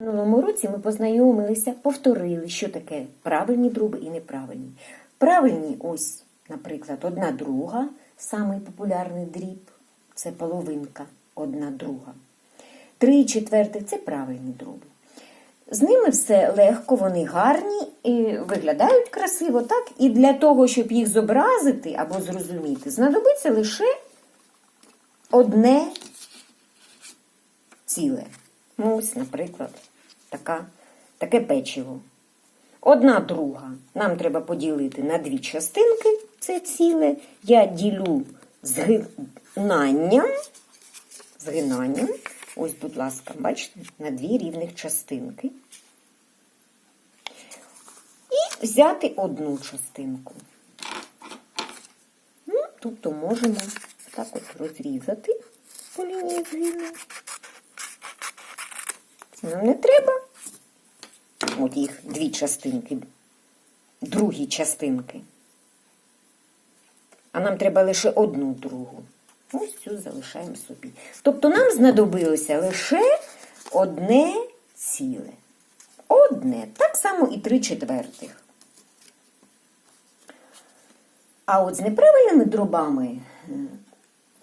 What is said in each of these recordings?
В минулому році ми познайомилися, повторили, що таке правильні дроби і неправильні. Правильні ось, наприклад, одна друга, самий популярний дріб це половинка, одна друга. Три четвертих це правильні дроби. З ними все легко, вони гарні і виглядають красиво, так? І для того, щоб їх зобразити або зрозуміти, знадобиться лише одне ціле. Ну, ось, наприклад, така, таке печиво. Одна друга. Нам треба поділити на дві частинки це ціле. Я ділю згинанням. Згинанням. Ось, будь ласка, бачите, на дві рівних частинки. І взяти одну частинку. Ну, тобто можемо так от розрізати по лінії згину. Нам не треба. От їх дві частинки, другі частинки. А нам треба лише одну другу. Ось цю залишаємо собі. Тобто нам знадобилося лише одне ціле. Одне. Так само і три четвертих. А от з неправильними дробами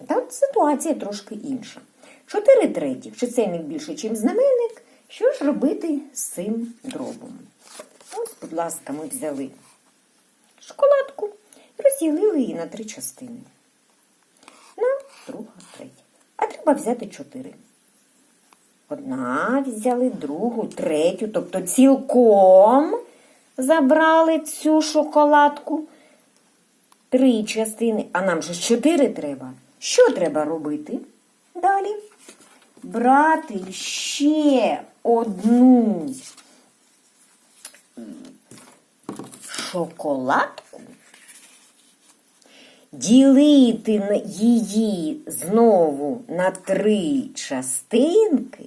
та ситуація трошки інша. Чотири третіх. Чисельник більше, ніж знаменник. Що ж робити з цим дробом? Ось, будь ласка, ми взяли шоколадку і розділили її на три частини. На друга, третя. А треба взяти чотири. Одна взяли, другу, третю, тобто цілком забрали цю шоколадку. Три частини, а нам же чотири треба. Що треба робити? Далі брати ще одну шоколадку, ділити її знову на три частинки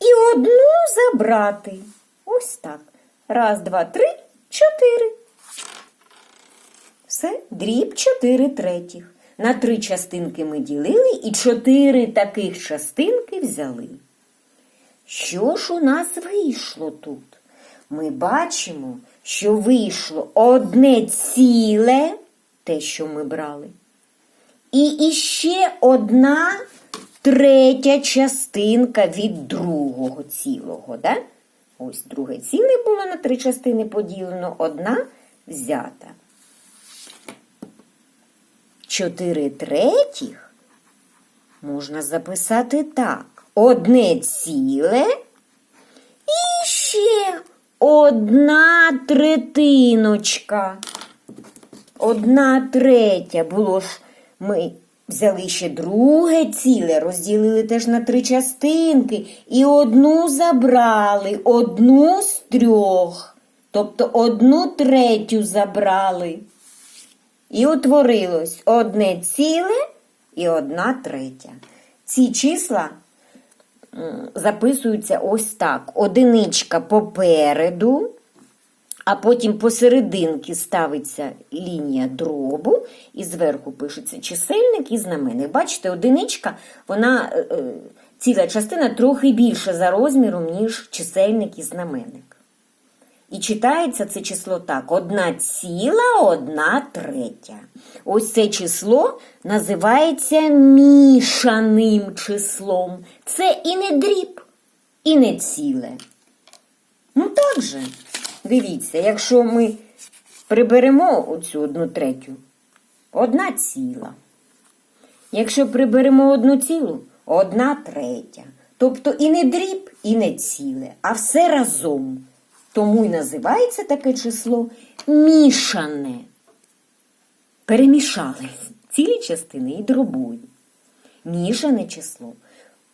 і одну забрати. Ось так. Раз, два, три, чотири. Все, дріб 4 третіх. На три частинки ми ділили і чотири таких частинки взяли. Що ж у нас вийшло тут? Ми бачимо, що вийшло одне ціле, те, що ми брали, і іще одна третя частинка від другого цілого. Да? Ось друге ціле було на три частини поділено, одна взята. Чотири третіх можна записати так. Одне ціле і ще одна третиночка. Одна третя. Було ж ми взяли ще друге ціле, розділили теж на три частинки і одну забрали, одну з трьох. Тобто одну третю забрали. І утворилось одне ціле і одна третя. Ці числа записуються ось так. Одиничка попереду, а потім посерединки ставиться лінія дробу, і зверху пишеться чисельник і знаменник. Бачите, одиничка, вона е, е, ціла частина трохи більша за розміром, ніж чисельник і знаменник. І читається це число так: одна ціла, одна третя. Ось це число називається мішаним числом. Це і не дріб, і не ціле. Ну так же, дивіться, якщо ми приберемо оцю одну третю, одна ціла. Якщо приберемо одну цілу, одна третя. Тобто і не дріб, і не ціле, а все разом. Тому й називається таке число мішане. Перемішали цілі частини і дробові. Мішане число.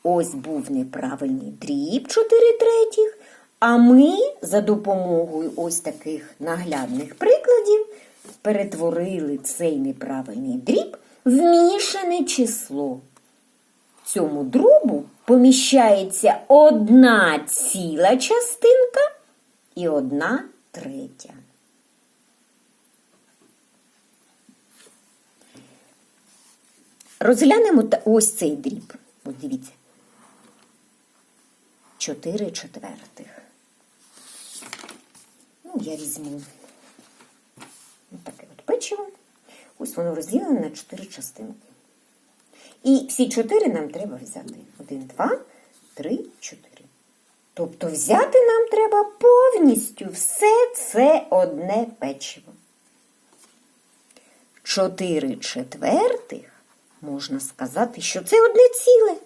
Ось був неправильний дріб 4 третіх, а ми за допомогою ось таких наглядних прикладів перетворили цей неправильний дріб в мішане число. В цьому дробу поміщається одна ціла частинка і одна третя. Розглянемо ось цей дріб. От дивіться. 4 четвертих. Ну, я візьму таке от печиво. Ось воно розділене на 4 частинки. І всі 4 нам треба взяти. 1, 2, 3, 4. Тобто взяти нам треба повністю все це одне печиво. Чотири четвертих можна сказати, що це одне ціле.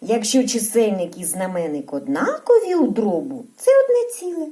Якщо чисельник і знаменник однакові у дробу, це одне ціле.